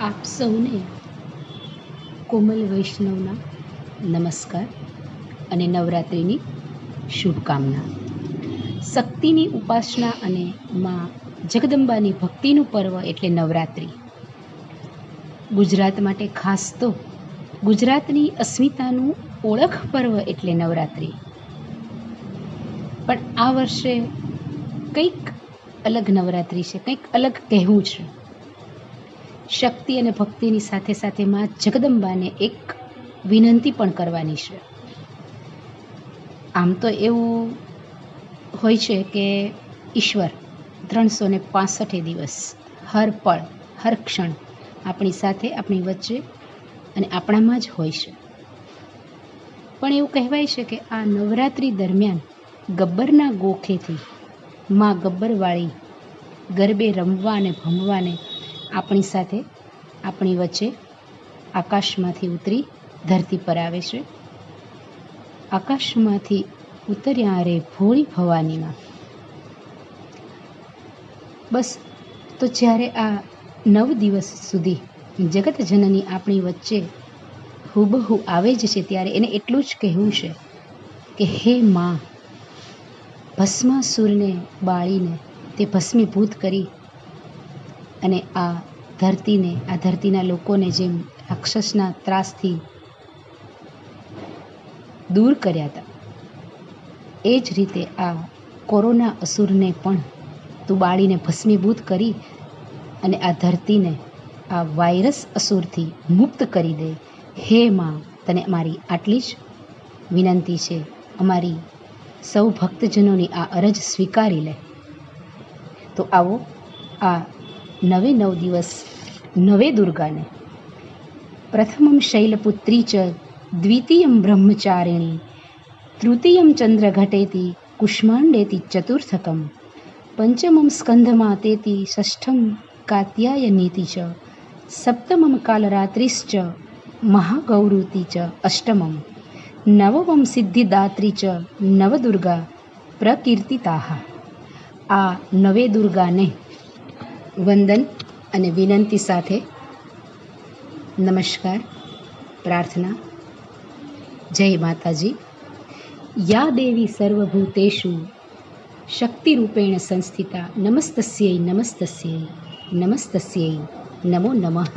આપ સૌને કોમલ વૈષ્ણવના નમસ્કાર અને નવરાત્રિની શુભકામના. શક્તિની ઉપાસના અને માં જગદંબાની ભક્તિનું પર્વ એટલે નવરાત્રિ. ગુજરાત માટે ખાસ તો ગુજરાતની અસ્મિતાનું ઓળખ પર્વ એટલે નવરાત્રિ. પણ આ વર્ષે કંઈક અલગ નવરાત્રિ છે, કંઈક અલગ કહેવું છે. શક્તિ અને ભક્તિની સાથે સાથે માં જગદંબાને એક વિનંતી પણ કરવાની છે. આમ તો એવું હોય છે કે ઈશ્વર ત્રણસો ને પાસઠે દિવસ હર પળ, હર ક્ષણ આપણી સાથે આપણી વચ્ચે અને આપણામાં જ હોય છે. પણ એવું કહેવાય છે કે આ નવરાત્રિ દરમિયાન ગબ્બરના ગોખેથી માં ગબ્બરવાળી ગરબે રમવા અને ભમવાને આપણી સાથે, આપણી વચ્ચે આકાશમાંથી ઉતરી ધરતી પર આવે છે. આકાશમાંથી ઉતર્યા રે ભોળી ભવાનીમાં. બસ, તો જ્યારે આ નવ દિવસ સુધી જગત જનની આપણી વચ્ચે હુબહુ આવે જ છે, ત્યારે એને એટલું જ કહેવું છે કે હે માં, ભસ્માસુરને બાળીને તે ભસ્મીભૂત કરી અને આ ધરતીને, આ ધરતીના લોકોને જેમ રાક્ષસના ત્રાસથી દૂર કર્યા હતા, એ જ રીતે આ કોરોના અસુરને પણ તું બાળીને ભસ્મીભૂત કરી અને આ ધરતીને આ વાયરસ અસુરથી મુક્ત કરી દે. હે માં, તને મારી આટલી જ વિનંતી છે. અમારી સૌ ભક્તજનોની આ અરજ સ્વીકારી લે. તો આવો, આ नवे नव दिवस नवे दुर्गाने। प्रथमं शैलपुत्री च द्वितीयं ब्रह्मचारिणी तृतीयं चन्द्रघटेति कुष्माण्डेति चतुर्थकं पञ्चमं स्कन्धमातेति षष्ठं कात्यायनीति च सप्तमं कालरात्रिश्च महागौरुति च अष्टमं नवमं सिद्धिदात्री च नवदुर्गा प्रकीर्तिताः। आ नवे दुर्गाने। વંદન અને વિનંતી સાથે નમસ્કાર, પ્રાર્થના. જય માતાજી. યા દેવી સર્વભૂતેષુ શક્તિરૂપેણ સંસ્થિતા નમસ્તસ્યૈ નમસ્તસ્યૈ નમસ્તસ્યૈ, નમો નમઃ.